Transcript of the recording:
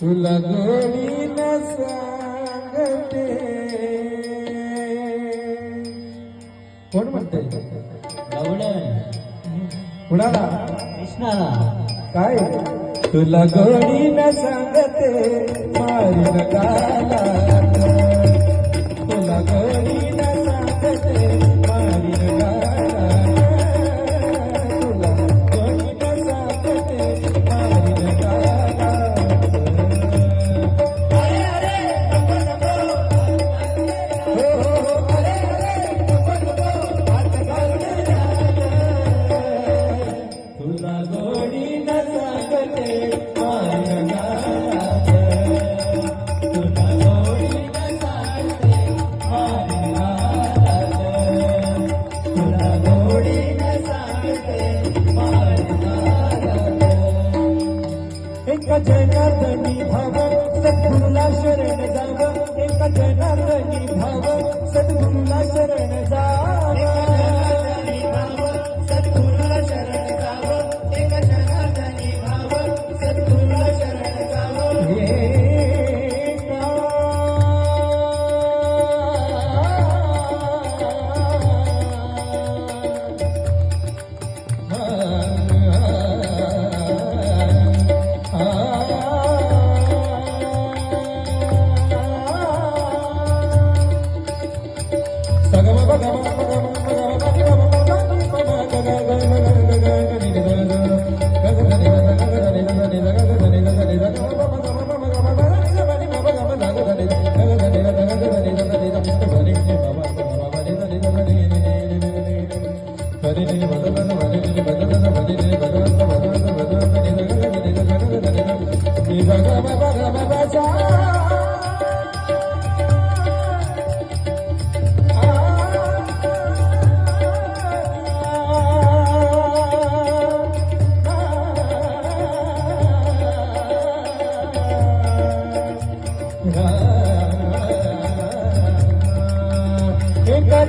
तुला गोडीनं सांगते. कोण म्हणते कुणाला? कृष्णाला. काय? तुला गोडीनं सांगते. मारीन गाला एका जनार्दनी भाव सद्गुरूला शरण जाव एक जनार्दनी भाव सद्गुरूला शरण Bhagavad Bhagavad Bhagavad एका